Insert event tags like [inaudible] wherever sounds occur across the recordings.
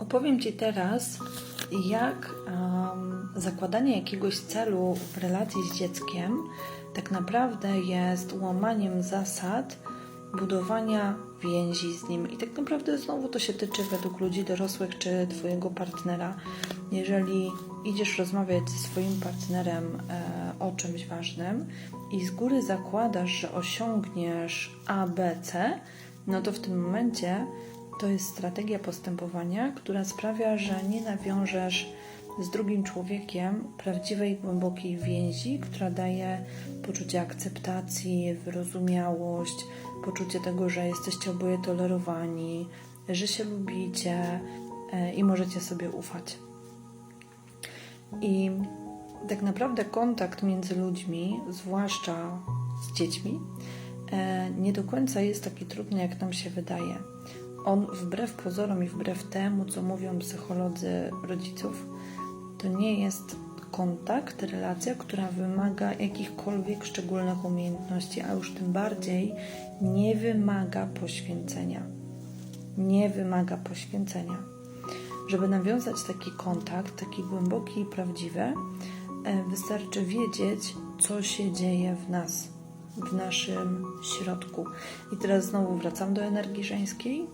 Opowiem Ci teraz, jak um, zakładanie jakiegoś celu w relacji z dzieckiem tak naprawdę jest łamaniem zasad budowania więzi z nim. I tak naprawdę znowu to się tyczy według ludzi dorosłych czy Twojego partnera. Jeżeli idziesz rozmawiać ze swoim partnerem e, o czymś ważnym i z góry zakładasz, że osiągniesz A, B, C, no to w tym momencie to jest strategia postępowania, która sprawia, że nie nawiążesz z drugim człowiekiem prawdziwej, głębokiej więzi, która daje poczucie akceptacji, wyrozumiałość, poczucie tego, że jesteście oboje tolerowani, że się lubicie e, i możecie sobie ufać. I tak naprawdę kontakt między ludźmi, zwłaszcza z dziećmi, e, nie do końca jest taki trudny, jak nam się wydaje. On, wbrew pozorom i wbrew temu, co mówią psycholodzy rodziców, to nie jest kontakt, relacja, która wymaga jakichkolwiek szczególnych umiejętności, a już tym bardziej nie wymaga poświęcenia. Nie wymaga poświęcenia. Żeby nawiązać taki kontakt, taki głęboki i prawdziwy, e, wystarczy wiedzieć, co się dzieje w nas, w naszym środku. I teraz znowu wracam do energii żeńskiej.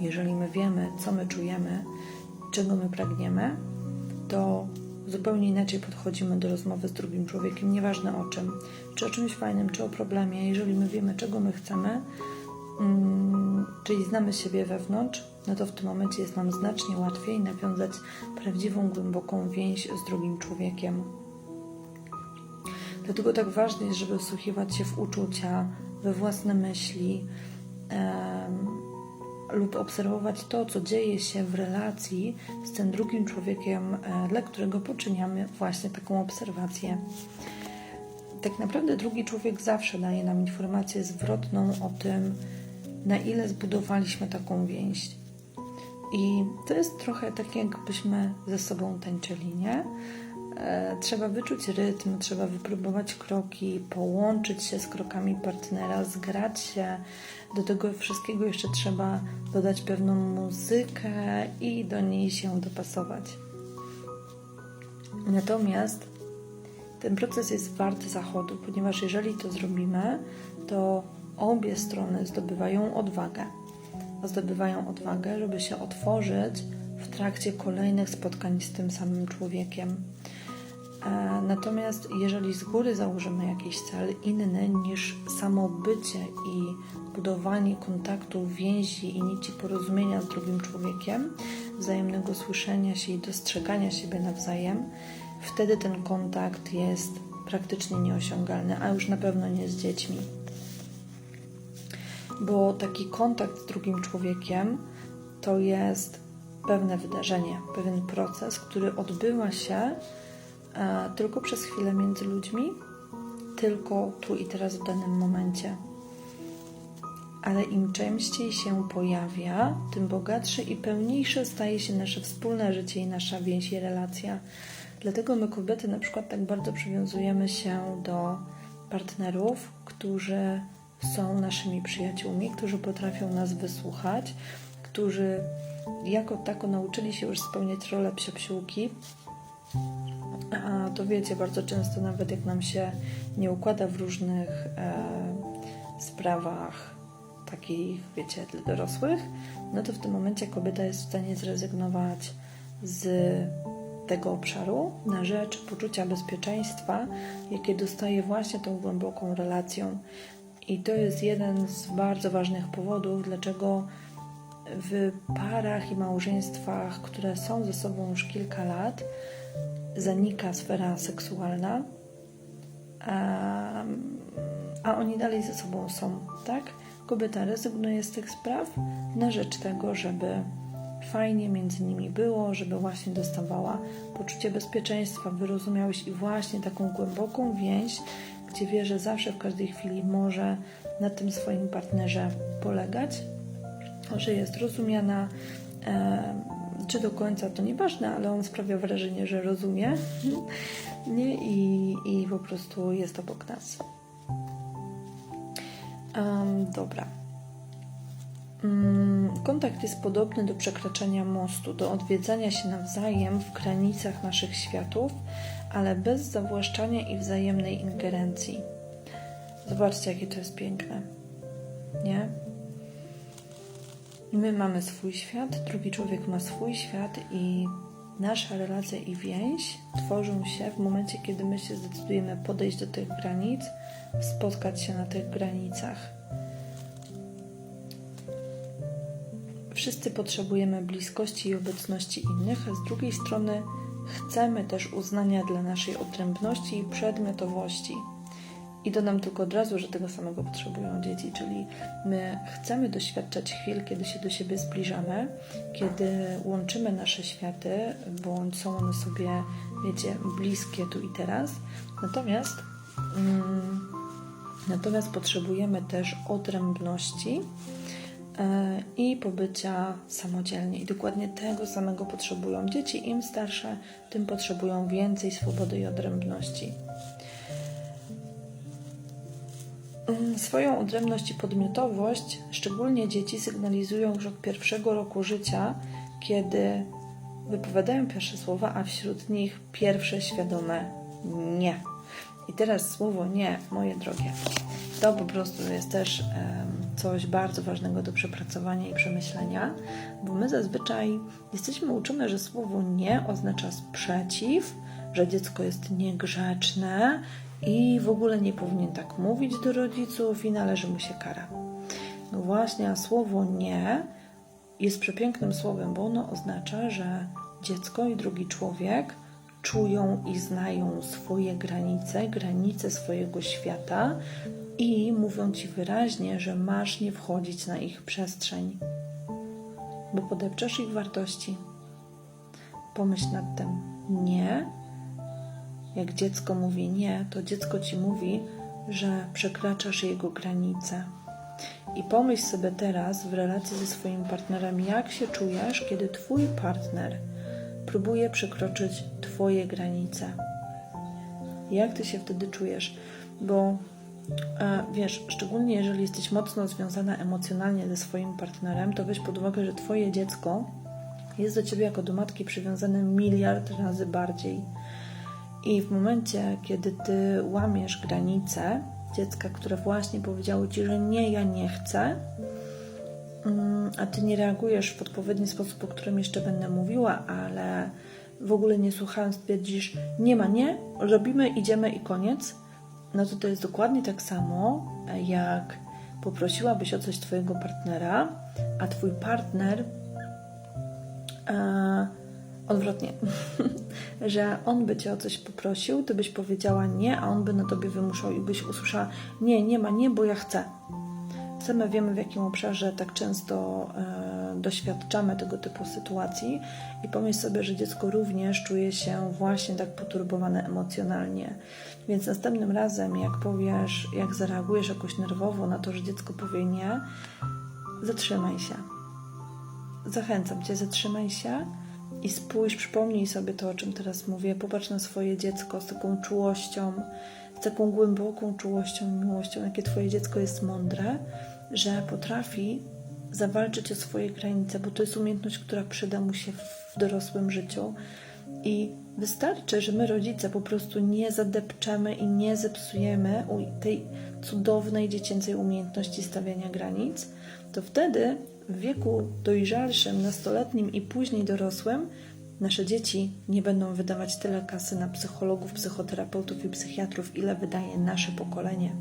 Jeżeli my wiemy, co my czujemy, czego my pragniemy, to zupełnie inaczej podchodzimy do rozmowy z drugim człowiekiem, nieważne o czym, czy o czymś fajnym, czy o problemie. Jeżeli my wiemy, czego my chcemy, mm, czyli znamy siebie wewnątrz, no to w tym momencie jest nam znacznie łatwiej nawiązać prawdziwą, głęboką więź z drugim człowiekiem. Dlatego tak ważne jest, żeby wsłuchiwać się w uczucia, we własne myśli lub obserwować to, co dzieje się w relacji z tym drugim człowiekiem, e, dla którego poczyniamy właśnie taką obserwację. Tak naprawdę drugi człowiek zawsze daje nam informację zwrotną o tym, na ile zbudowaliśmy taką więź. I to jest trochę tak, jakbyśmy ze sobą tańczyli, nie? E, Trzeba wyczuć rytm, trzeba wypróbować kroki, połączyć się z krokami partnera, zgrać się. Do tego wszystkiego jeszcze trzeba dodać pewną muzykę i do niej się dopasować. Natomiast ten proces jest wart zachodu, ponieważ jeżeli to zrobimy, to obie strony zdobywają odwagę. Zdobywają odwagę, żeby się otworzyć w trakcie kolejnych spotkań z tym samym człowiekiem. E, Natomiast jeżeli z góry założymy jakiś cel inny niż samo bycie i budowanie kontaktu, więzi i nici porozumienia z drugim człowiekiem, wzajemnego słyszenia się i dostrzegania siebie nawzajem, wtedy ten kontakt jest praktycznie nieosiągalny, a już na pewno nie z dziećmi. Bo taki kontakt z drugim człowiekiem to jest pewne wydarzenie, pewien proces, który odbywa się tylko przez chwilę między ludźmi, tylko tu i teraz w danym momencie. Ale im częściej się pojawia, tym bogatsze i pełniejsze staje się nasze wspólne życie i nasza więź i relacja. Dlatego my kobiety na przykład tak bardzo przywiązujemy się do partnerów, którzy są naszymi przyjaciółmi, którzy potrafią nas wysłuchać, którzy jako tako nauczyli się już spełniać rolę psiopsiłki, a to wiecie, bardzo często nawet jak nam się nie układa w różnych e, sprawach takich, wiecie, dla dorosłych, no to w tym momencie kobieta jest w stanie zrezygnować z tego obszaru na rzecz poczucia bezpieczeństwa, jakie dostaje właśnie tą głęboką relacją. I to jest jeden z bardzo ważnych powodów, dlaczego w parach i małżeństwach, które są ze sobą już kilka lat, zanika sfera seksualna, a, a oni dalej ze sobą są, tak? Kobieta rezygnuje z tych spraw na rzecz tego, żeby fajnie między nimi było, żeby właśnie dostawała poczucie bezpieczeństwa, wyrozumiałość i właśnie taką głęboką więź, gdzie wie, że zawsze w każdej chwili może na tym swoim partnerze polegać, że jest rozumiana, e, czy do końca to nieważne, ale on sprawia wrażenie, że rozumie nie? I, i po prostu jest obok nas. Um, dobra. Mm, Kontakt jest podobny do przekraczania mostu, do odwiedzania się nawzajem w granicach naszych światów, ale bez zawłaszczania i wzajemnej ingerencji. Zobaczcie, jakie to jest piękne. Nie? My mamy swój świat, drugi człowiek ma swój świat i nasza relacja i więź tworzą się w momencie, kiedy my się zdecydujemy podejść do tych granic, spotkać się na tych granicach. Wszyscy potrzebujemy bliskości i obecności innych, a z drugiej strony chcemy też uznania dla naszej odrębności i przedmiotowości. I dodam tylko od razu, że tego samego potrzebują dzieci, czyli my chcemy doświadczać chwil, kiedy się do siebie zbliżamy, kiedy łączymy nasze światy, bądź są one sobie, wiecie, bliskie tu i teraz. Natomiast, mm, natomiast potrzebujemy też odrębności e, i pobycia samodzielnie. I dokładnie tego samego potrzebują dzieci. Im starsze, tym potrzebują więcej swobody i odrębności. Mm, Swoją odrębność i podmiotowość szczególnie dzieci sygnalizują już od pierwszego roku życia, kiedy wypowiadają pierwsze słowa, a wśród nich pierwsze świadome nie. I teraz słowo nie, moje drogie, to po prostu jest też coś bardzo ważnego do przepracowania i przemyślenia, bo my zazwyczaj jesteśmy uczone, że słowo nie oznacza sprzeciw, że dziecko jest niegrzeczne i w ogóle nie powinien tak mówić do rodziców i należy mu się kara. No właśnie, a słowo nie jest przepięknym słowem, bo ono oznacza, że dziecko i drugi człowiek czują i znają swoje granice, granice swojego świata i mówią ci wyraźnie, że masz nie wchodzić na ich przestrzeń, bo podepczesz ich wartości. Pomyśl nad tym. Nie jak dziecko mówi nie, to dziecko ci mówi, że przekraczasz jego granice. I pomyśl sobie teraz w relacji ze swoim partnerem, jak się czujesz, kiedy twój partner próbuje przekroczyć twoje granice. Jak ty się wtedy czujesz? Bo e, wiesz, szczególnie jeżeli jesteś mocno związana emocjonalnie ze swoim partnerem, to weź pod uwagę, że twoje dziecko jest do ciebie jako do matki przywiązane miliard razy bardziej. I w momencie, kiedy ty łamiesz granice dziecka, które właśnie powiedziało ci, że nie, ja nie chcę, mm, a ty nie reagujesz w odpowiedni sposób, o którym jeszcze będę mówiła, ale w ogóle nie słuchając, twierdzisz, nie ma nie, robimy, idziemy i koniec, no to to jest dokładnie tak samo, jak poprosiłabyś o coś twojego partnera, a twój partner e, odwrotnie, [laughs] że on by cię o coś poprosił, ty byś powiedziała nie, a on by na tobie wymuszał i byś usłyszała nie, nie ma nie, bo ja chcę. Same wiemy, w jakim obszarze tak często e, doświadczamy tego typu sytuacji i pomyśl sobie, że dziecko również czuje się właśnie tak poturbowane emocjonalnie. Więc następnym razem, jak powiesz, jak zareagujesz jakoś nerwowo na to, że dziecko powie nie, zatrzymaj się. Zachęcam cię, zatrzymaj się i spójrz, przypomnij sobie to, o czym teraz mówię. Popatrz na swoje dziecko z taką czułością, z taką głęboką czułością i miłością, jakie Twoje dziecko jest mądre, że potrafi zawalczyć o swoje granice, bo to jest umiejętność, która przyda mu się w dorosłym życiu. I wystarczy, że my, rodzice, po prostu nie zadepczemy i nie zepsujemy tej cudownej dziecięcej umiejętności stawiania granic, to wtedy w wieku dojrzalszym, nastoletnim i później dorosłym, nasze dzieci nie będą wydawać tyle kasy na psychologów, psychoterapeutów i psychiatrów, ile wydaje nasze pokolenie.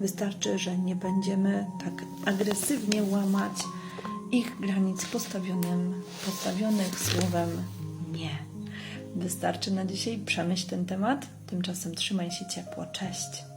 Wystarczy, że nie będziemy tak agresywnie łamać ich granic postawionym, postawionych słowem nie. Wystarczy na dzisiaj przemyśl ten temat. Tymczasem trzymaj się ciepło. Cześć.